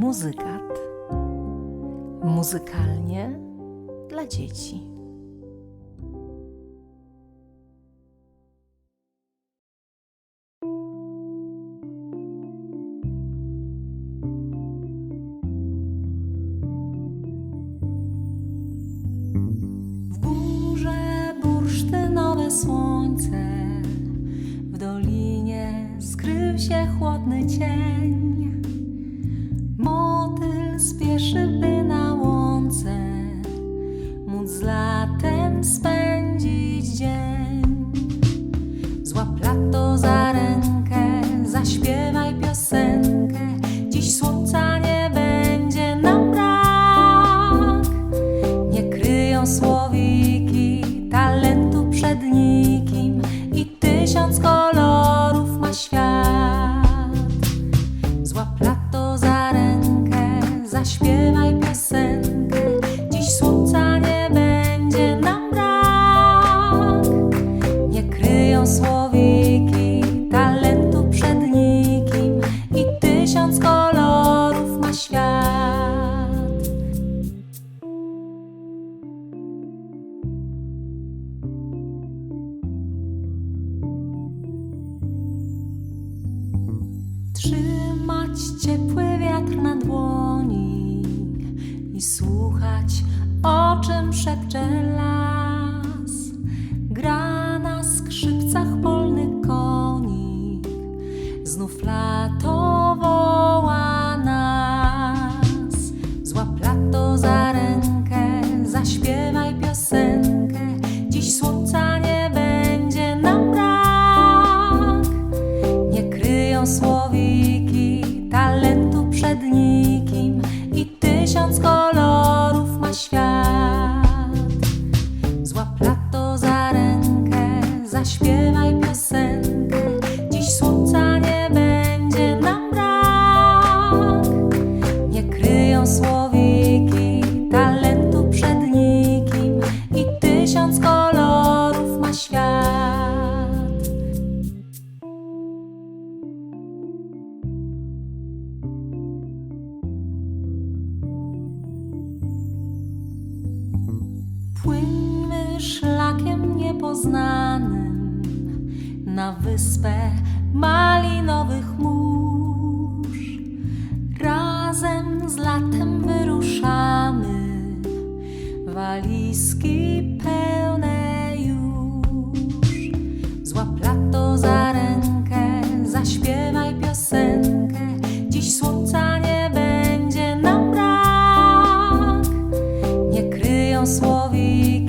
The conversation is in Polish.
Muzykat. Muzykalnie dla dzieci. W górze bursztynowe słońce, w dolinie skrył się chłodny cień. Motyl spieszy, by na łące móc z latem spędzić dzień. Złap lato za rękę, zaśpiewaj piosenkę. Dziś słońca nie będzie nam brak. Nie kryją słowiki talentu przed nikim i tysiąc kolorów zaśpiewaj piosenkę. Dziś słońca nie będzie nam brak. Nie kryją słowiki talentu przed nikim i tysiąc kolorów ma świat. Trzymać ciepły wiatr na słońca nie będzie nam brak. Nie kryją słowiki talentu przed nikim i tysiąc kolorów ma świat. Złap lato za rękę, zaśpiewaj Płyńmy szlakiem niepoznanym na wyspę malinowych mórz. Razem z latem wyruszamy, walizki pełne już. Złap lato za rękę, zaśpiewaj piosenkę. слові